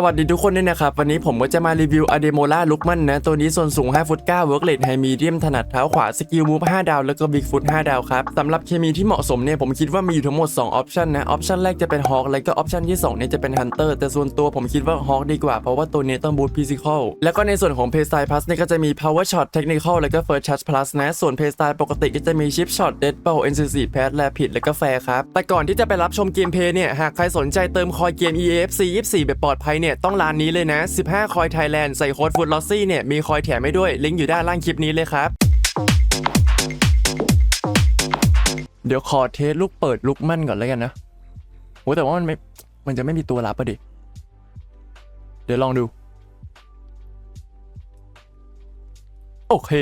สวัสดีทุกคนด้วยนะครับ วันนี้ผมก็จะมารีวิวอะเดโมล่าลุกมันนะ ตัวนี้ส่วนสูง 5 ฟุต9เวิร์กเลดไฮมีเดียมถนัดเท้าขวา สกิลมูฟ5ดาว แล้วก็บิ๊กฟุต5ดาวครับสำหรับเคมีที่เหมาะสมเนี่ย ผมคิดว่ามีอยู่ทั้งหมด 2 ออปชันนะ ออปชันแรกจะเป็นฮอ k แล้วก็ออปชันที่2เนี่ยจะเป็นฮันเตอร์แต่ส่วนตัวผมคิดว่าฮอ k ดีกว่า เพราะว่าตัวนี้ต้องบูทฟิสิคอลแล้วก็ในส่วนของเพย์สไตล์พลัสเนี่ยก็จะมี power shot technical แล้วก็ first touch plus นะส่วนเพย์สไตล์ปกติก็จะมี chip shot dead bow NCC pass rapid แล้วก็แฟร์ครับแต่ก่อนที่จะไปรับชมเกมเพย์เนี่ยหากใครสนใจเติมคอยเกม EAFC 24แบบปลอดภัยเนี่ยต้องร้านนี้เลยนะ 15 คอยไทยแลนด์ใส่โค้ดฟูดลอสซี่เนี่ยมีคอยแถมให้ด้วย ลิงก์อยู่ด้านล่างคลิปนี้เลยครับ เดี๋ยวขอเทสลูกเปิดลูกมั่นก่อนแล้วกันนะโหแต่ว่ามันไม่มันจะไม่มีตัวรับอะดิ เดี๋ยวลองดู โอเค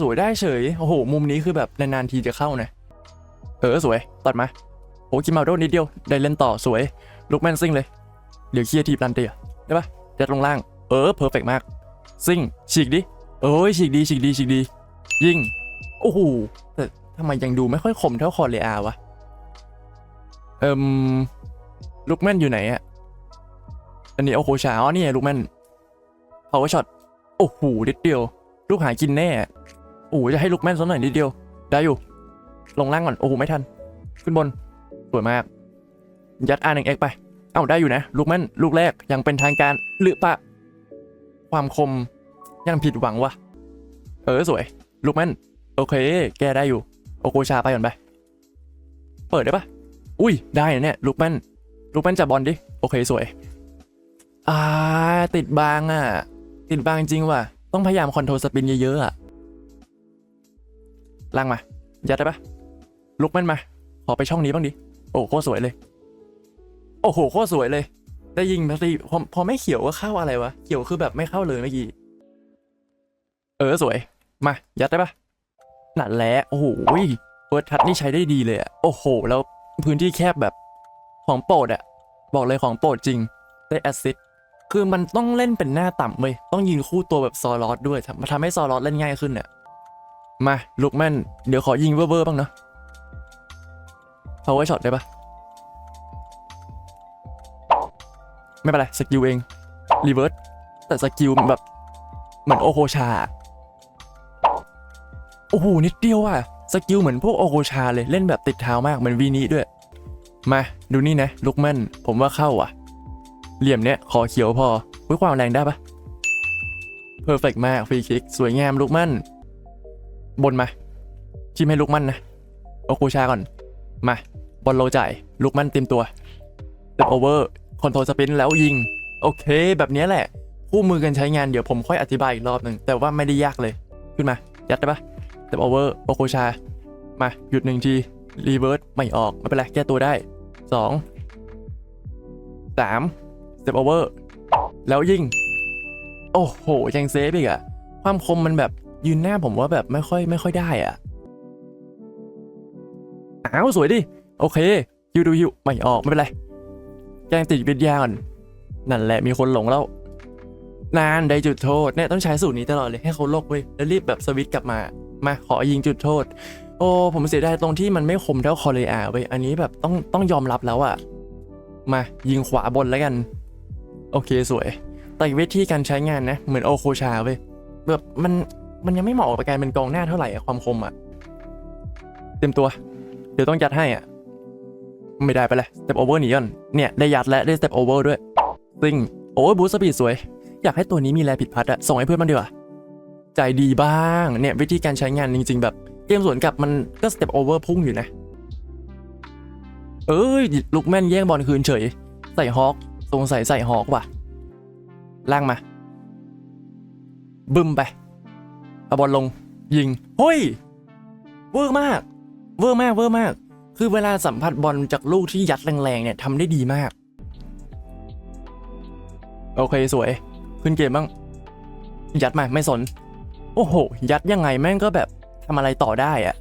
สวยได้เฉย โอ้โห มุมนี้คือแบบนานๆทีจะเข้านะเออสวย ตัดมาโอ้กิมาโดนิดเดียว ได้เล่นต่อสวย ลูกแม่นซิ่งเลย เดี๋ยวเคลียร์ทีบลันเตีย ได้ปะยัดลงล่าง เออเพอร์เฟกมาก ซิ่งฉีกดิ เอ้ยฉีกดีฉีกดีฉีกดี ยิง โอ้โห แต่ทำไมยังดูไม่ค่อยคมเท่าคอเรียวะ เอิมลูกแม่นอยู่ไหนอะอันนี้โอโคชาอ๋อนี่ไงลูกแม่น power shot โอ้โหนิดเดียว ลูกหากินแน่ โอ้จะให้ลูกแม่นสักหน่อยนิดเดียว ได้อยู่ ลงล่างก่อน โอ้โหไม่ทัน ขึ้นบน สวยมาก ยัด R 1 X ไป เอ้าได้อยู่นะ ลูกแม่นลูกแรกยังเป็นทางการหรือปะ ความคมยังผิดหวังวะเออสวย ลูกแม่นโอเค แกได้อยู่ โอโกชาไปก่อนไป เปิดได้ปะอุ้ยได้นะเนี่ยลูกแม่นลูกแม่นจับบอลดิ โอเคสวย อ่า ติดบางอะ ติดบางจริงว่ะ ต้องพยายามคอนโทรลสปินเยอะๆอะล่างมา ยัดได้ปะลุกแม่นมา ขอไปช่องนี้บ้างดิ โอ้โคสวยเลย โอ้โหโคตรสวยเลย ได้ยิงพอดีพอพอไม่เขียวก็เข้าอะไรวะ เขียวคือแบบไม่เข้าเลยเมื่อกี้ เออสวย มา ยัดได้ปะหนั่นแหละโอ้โหเฟิร์สทัชนี่ใช้ได้ดีเลยอะโอ้โห แล้วพื้นที่แคบแบบของโปรดอะบอกเลยของโปรดจริง ได้แอสซิสคือมันต้องเล่นเป็นหน้าต่ำเว้ยต้องยืนคู่ตัวแบบซอลอสด้วยมาทำให้ซอลอสเล่นง่ายขึ้นเนี่ยมาลุกแม่น เดี๋ยวขอยิงเวอร์เวอร์บ้างเนาะ power shot ได้ปะ ไม่เป็นไรสกิลเองรีเวิร์สแต่สกิลมันแบบเหมือนโอโคชา โอ้โหนิดเดียวอะสกิลเหมือนพวกโอโคชาเลยเล่นแบบติดเท้ามากเหมือนวีนี้ด้วย มาดูนี่นะลุกแม่นผมว่าเข้าอะ เหลี่ยมเนี้ยขอเขียวพอวิความแรงได้ปะเพอร์เฟกมากฟรีคิกสวยงามลุกมั่น บนมาชิมให้ลุกมั่นนะโอโคชาก่อน มาบอลโลจ่ายลุกมั่นเต็มตัวเต็มโอเวอร์ คอนโทรลสปินแล้วยิง โอเค แบบนี้แหละ คู่มือกันใช้งานเดี๋ยวผมค่อยอธิบายอีกรอบหนึ่งแต่ว่าไม่ได้ยากเลยขึ้นมา ยัดได้ปะเต็มโอเวอร์โอโคชา มาหยุดหนึ่งทีรีเวิร์สไม่ออกไม่เป็นไรแก้ตัวได้สองสามสเต็ปโอเวอร์แล้วยิง โอ้โหยังเซฟอีกอะความคมมันแบบยืนหน้าผมว่าแบบไม่ค่อยไม่ค่อยได้อะอ้าวสวยดิ โอเคยูดูยูไม่ออกไม่เป็นไร แกล้งติดวิทยาก่อนนั่นแหละมีคนหลงแล้ว นานได้จุดโทษเนี่ยต้องใช้สูตรนี้ตลอดเลยให้เขาโลกเว้ยแล้วรีบแบบสวิตช์กลับมามาขอยิงจุดโทษ โอ้ผมเสียดายตรงที่มันไม่คมเท่าคอเรียเว้ยอันนี้แบบต้องต้องยอมรับแล้วอะมายิงขวาบนแล้วกัน โอเคสวย แต่วิธีการใช้งานนะเหมือนโอโคชาเว้ยแบบมันมันยังไม่เหมาะกับการเป็นกองหน้าเท่าไหร่อะความคมอะเต็มตัว เดี๋ยวต้องยัดให้อะ ไม่ได้ไปเลยสเต็ปโอเวอร์หนีก่อนเนี่ยได้ยัดและได้สเต็ปโอเวอร์ด้วยซิงโอ้ยบูสต์สปีดสวย อยากให้ตัวนี้มีแรงผิดพัดอะส่งให้เพื่อนมันดีกว่าใจดีบ้างเนี่ยวิธีการใช้งานจริง ๆ แบบเกมสวนกลับมันก็สเต็ปโอเวอร์พุ่งอยู่นะ เอ้ยลุกแม่นแย่งบอลคืนเฉย ใส่ฮอคสงสัยใส่ฮอคว่ะล่างมา บึมไปเอาบอลลงยิงเฮ้ยเวอร์มาก เวอร์มากเวอร์มาก คือเวลาสัมผัสบอลจากลูกที่ยัดแรงๆเนี่ยทำได้ดีมาก โอเคสวย ขึ้นเกมบ้าง ยัดมาไม่สน โอ้โห ยัดยังไงแม่งก็แบบทำอะไรต่อได้อะ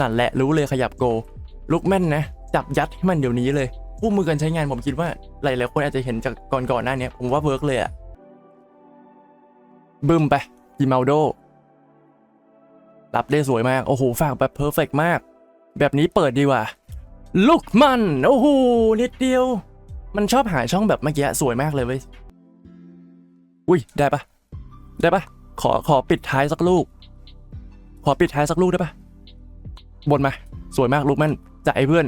นั่นแหละรู้เลยขยับโก ลุกแม่นนะ จับยัดให้มันเดี๋ยวนี้เลยคู่มือการใช้งานผมคิดว่าหลายๆคนอาจจะเห็นจากก่อนก่อนๆหน้านี้ผมว่าเวิร์กเลยอะบึ้มไปกิมาลโดรับได้สวยมาก โอ้โหฝากแบบเพอร์เฟกมาก แบบนี้เปิดดีกว่าลุกมันโอ้โหนิดเดียว มันชอบหาช่องแบบเมื่อกี้สวยมากเลยเว้ยอุ้ยได้ปะได้ปะขอขอปิดท้ายสักลูก ขอปิดท้ายสักลูกได้ปะบนมา สวยมากลูกม่นจ่ายเพื่อน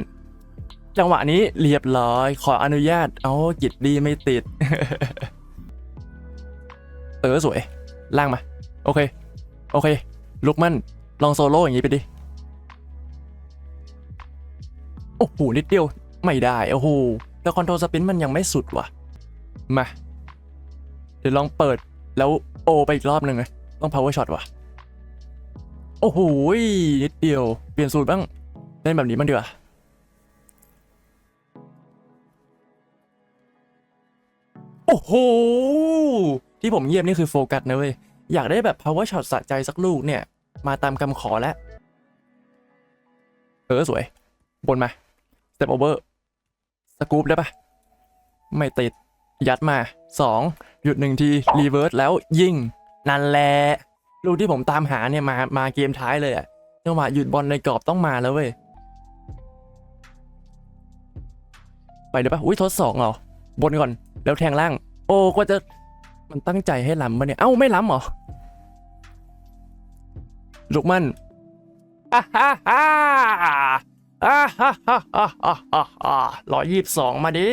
จังหวะนี้เรียบร้อย ขออนุญาต เอากิจดีไม่ติด เออสวย ล่างมา โอเค โอเคลุกมันลองโซโล่อย่างนี้ไปดิ อ้โหนิดเดียว ไม่ได้ โอ้โหแต่คอนโทรลสปินมันยังไม่สุดว่ะ มา เดี๋ยวลองเปิดแล้วโอไปอีกรอบหนึ่งนะต้อง power shot ว่ะ โอ้โหนิดเดียว เปลี่ยนสูตรบ้าง เล่นแบบนี้มันเดือโอ้โห ที่ผมเงียบนี่คือโฟกัสนะเว้ย อยากได้แบบ power shot สะใจสักลูกเนี่ย มาตามคำขอแล้ว เออ สวย บนมา step over สกูปได้ปะไม่ติด ยัดมา 2 หยุดหนึ่งที รีเวิร์สแล้วยิง นั่นแหละลูกที่ผมตามหาเนี่ยมามาเกมท้ายเลยอะจังหวะหยุดบอลในกรอบต้องมาแล้วเว้ย ไปเดี๋ยวปะอุ้ยทดสองเหรอ บนก่อน แล้วแทงล่าง โอ้ก็จะมันตั้งใจให้ล้ำมาเนี่ย เอ้า ไม่ล้ำเหรอ ลูกมันอ่าฮ่าฮ่า อ่าฮ่าฮ่าฮ่าฮ่าฮ่าร้อยยี่สิบสองมาดิ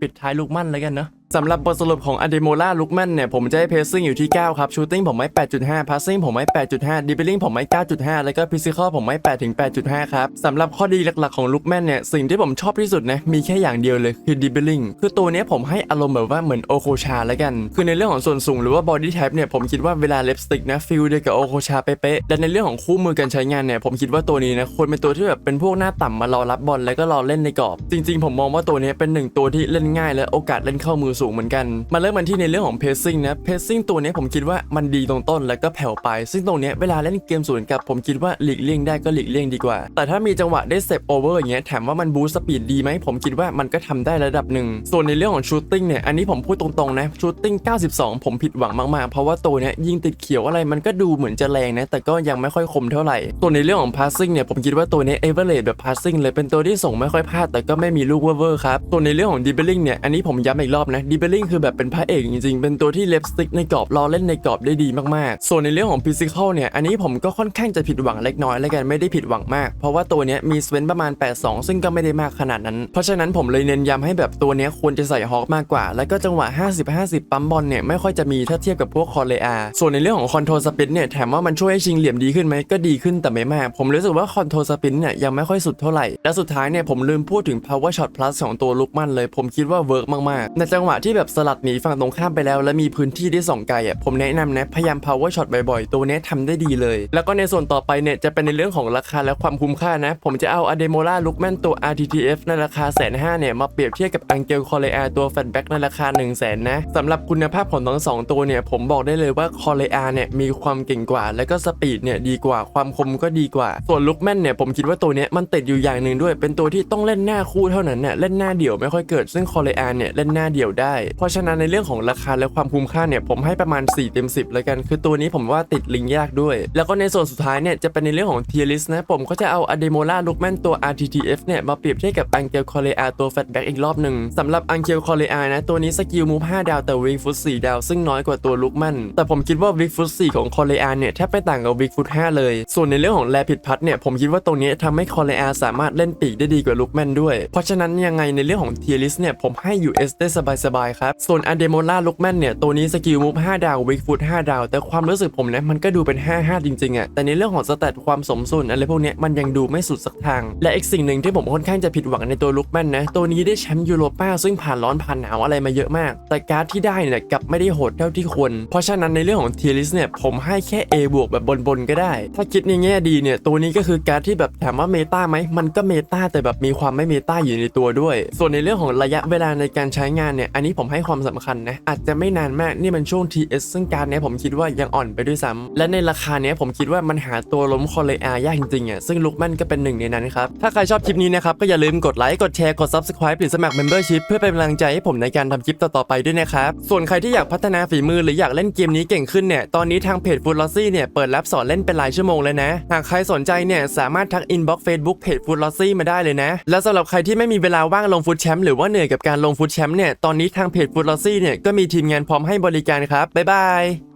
ปิดท้ายลูกมั่นเลยกันเนาะ สำหรับบทสรุปของอเดโมล่าลูกมั่นเนี่ยผมจะให้เพ c ซิ่งอยู่ที่ 9 ครับชูตติ้งผมให้8.5พาสซิ่งผมให้8.5ดิบลิงผมให้9.5 แล้วก็ฟิสิกอลผมให้8ถึง8.5 ครับสำหรับข้อดีหลักๆของลูกแมนเนี่ยสิ่งที่ผมชอบที่สุดนะมีแค่อย่างเดียวเลยคือดิบลิงคือตัวเนี้ยผมให้อารมณ์แบบว่าเหมือนโอโคชาแล้วกัน คือในเรื่องของส่วนสูงหรือว่าบอดี้ y ท e เนี่ยผมคิดว่าเวลาเล็บสติกนะฟิลเดียวกับโอโคชาเป๊ะๆและในเรื่องของคู่มือการใช้งานเนี่ยผมคิดว่าตัวนี้นะควรเป็นตัวที่แบบเป็นพวกหน้าต่ำมารอรับบอลแล้วก็รอเล่นในกรอบ จริง ๆ ผมมองว่าตัวนี้เป็นหนึ่งตัวที่เล่นง่ายและโอกาสเล่นเข้ามือสูงเหมือนกัน มาเริ่มกันที่ในเรื่องของเพซซิ่งนะเพซซิ่งตัวนี้ผมคิดว่ามันดีตรงต้นแล้วก็แผ่วไป ซึ่งตรงนี้เวลาเล่นเกมสวนกับผมคิดว่าหลีกเลี่ยงได้ก็หลีกเลี่ยงดีกว่า แต่ถ้ามีจังหวะได้เซฟโอเวอร์อย่างเงี้ยแถมว่ามันบูสต์สปีดดีไหมผมคิดว่ามันก็ทำได้ระดับหนึ่งส่วนในเรื่องของชูตติ้งเนี่ยอันนี้ผมพูดตรงๆนะชูตติ้ง92 ผมผิดหวังมากๆ เพราะว่าตัวเนี้ยยิงติดเขียวอะไรมันก็ดูเหมือนจะแรงนะแต่ก็ยังไม่ค่อยคมเท่าไหร่ส่วนในเรื่องของพาสซิ่งเนี่ยผมคิดว่าตัวนี้เอเวอเรแบบพาสซิ่งเลยเป็นตัวที่ส่งไม่ค่อยพลาดแต่ก็ไม่มีลูกเวอร์ครับส่วนในเรื่องของดิบเบลลิงเนี่ยอันนี้ผมย้ำอีกรอบนะดิบเบลลิงคือแบบเป็นพระเอกจริงๆ เป็นตัวที่เล็บสติกในกรอบรอเล่นในกรอบได้ดีมากๆ ส่วนในเรื่องของฟิสิกอลเนี่ย อันนี้ผมก็ค่อนข้างจะผิดหวังเล็กน้อยแล้วกันไม่ได้ผิดหวังมาก เพราะว่าตัวเนี้ยมีสเวนประมาณ 82 ซึ่งก็ไม่ได้มากขนาดนั้น เพราะฉะนั้นผมเลยเน้นย้ำให้แบบตัวเนี้ยควรจะใส่ฮอกมากกว่า แล้วก็จังหวะ 50-50 ปั๊มบอลเนี่ยไม่ค่อยจะมีถ้าเทียบกับพวกคอเลอาส่วนในเรื่องของคอนโทรลสปินเนี่ยแถมว่ามันช่วยให้ชิงเหลี่ยมดีขึ้นไหมก็ดีขึ้นแต่ไม่มาก ผมรู้สึกว่าคอนโทรลสปินเนี่ยยังไม่ค่อยสุดเท่าไหร่และสุดท้ายเนี่ยผมลืมพูดถึง power shot plus ของตัวลุกมันเลย ผมคิดว่าเวิร์กมากๆในจังหวะที่แบบสลัดหนีฝั่งตรงข้ามไปแล้ว และมีพื้นที่ที่ส่องไกลอะผมแนะนำนะพยายาม power shot บ่อยๆ ตัวเนี้ยทำได้ดีเลย แล้วก็ในส่วนต่อไปเนี่ยจะเป็นในเรื่องของราคาและความคุ้มค่านะ ผมจะเอา Ademola Lookman ตัว RTTF ในราคาแสนห้าเนี่ยมาเปรียบเทียบกับ Angel Correa ตัว Fatback ในราคา1 0 0 0 0แสนนะสำหรับคุณภาพของทั้งสองตัวเนี่ยผมบอกได้เลยว่า Correa เนี่ยมีความเก่งกว่า แล้วก็สปีดเนี่ยดีกว่าความคมก็ดีกว่า ส่วน Lookman เนี่ยผมคิดว่าตัวนี้มันติดอยู่อย่างหนึ่งด้วย เป็นตัวที่ต้องเล่นหน้าคู่เท่านั้นเนี่ยเล่นหน้าเดี่ยวไม่ค่อยเกิดซึ่ง c o r e a เนี่ยเล่นหน้าเดี่ยวได้เพราะฉะนั้นในเรื่องของราคาและความคุ้มค่าเนี่ยผมให้ประมาณ 4 เต็ม 10 เลยกัน คือตัวนี้ผมว่าติดลิงยากด้วย แล้วก็ในส่วนสุดท้ายเนี่ยจะเป็นในเรื่องของ tier list นะผมก็จะเอา Ademola Lookman ตัว RTTF เนี่ยมาเปรียบเทียบกับ Angel Correa ตัว Fatback อีกรอบหนึ่งสำหรับ Angel Correa นะตัวนี้สกิลมูฟ5ดาวแต่ Wing Foot 4ดาว ซึ่งน้อยกว่าตัว Lookman แต่ผมคิดว่า Wing Foot 4ของ Correa เนี่ยแทบไม่ต่างกับ Wing Foot 5เลย ส่วนในเรื่องของแลผิดพัดเนี่ยผมคิดว่าตรงนี้ทำให้ Correa สามารถเล่นปีกได้ดีกว่า Lookman ด้วย เพราะฉะนั้นยังไงในเรื่องของ tier list เนี่ยผมให้ US ได้สบายๆครับ ส่วน Ademola Lookman เนี่ย ตัวนี้สกิลมูฟ5ดาว Wing Foot 5ดาว แต่ความรู้สึกผมนะมันก็ดูเป็น 5-5 จริงๆอะแต่ในเรื่องของสแตทความสมส่วนอะไรพวกเนี้ยมันยังดูไม่สุดสักทาง และอีกสิ่งหนึ่งที่ผมค่อนข้างจะผิดหวังในตัวลุกแมนนะตัวนี้ได้แชมป์ยูโรป้าซึ่งผ่านร้อนผ่านหนาวอะไรมาเยอะมาก แต่การ์ดที่ได้เนี่ยกลับไม่ได้โหดเท่าที่ควรเพราะฉะนั้นในเรื่องของเทียริสเนี่ยผมให้แค่ A บวกแบบบนๆก็ได้ ถ้าคิดในแง่ดีเนี่ยตัวนี้ก็คือการ์ดที่แบบถามว่าเมตาไหมมันก็เมตาแต่แบบมีความไม่เมตาอยู่ในตัวด้วย ส่วนในเรื่องของระยะเวลาในการใช้งานเนี่ยอันนนี้ผมให้ความสำคัญนะอาจจะไม่นานมากนี่มันช่วง TS ซึ่งการเนี้ยผมคิดว่ายังอ่อนไปด้วยซ้ำและในราคาเนี้ยผมคิดว่ามันหาตัวล้มคอเลยอายากจริงๆอะซึ่งลุกมันก็เป็นหนึ่งในนั้นครับถ้าใครชอบคลิปนี้นะครับก็อย่าลืมกดไลค์กดแชร์กด Subscribe หรือสมัคร Membership เพื่อเป็นกำลังใจให้ผมในการทำคลิปต่อๆไปด้วยนะครับส่วนใครที่อยากพัฒนาฝีมือหรืออยากเล่นเกมนี้เก่งขึ้นเนี่ยตอนนี้ทางเพจ f o o d l o s s y เนี่ยเปิดรับสอนเล่นเป็นรายชั่วโมงเลยนะ หากใครสนใจเนี่ยสามารถทัก inbox Facebook เพจ f o o d l o s s y มาได้เลยนะแล้วสำหรับใครที่ไม่มีเวลาว่างลงฟุตแชมป์หรือว่าเหนื่อยกับการลงฟุตแชมป์เนี่ยตอนนี้ทางเพจฟูดลอซี่เนี่ยก็มีทีมงานพร้อมให้บริการครับบ๊ายบาย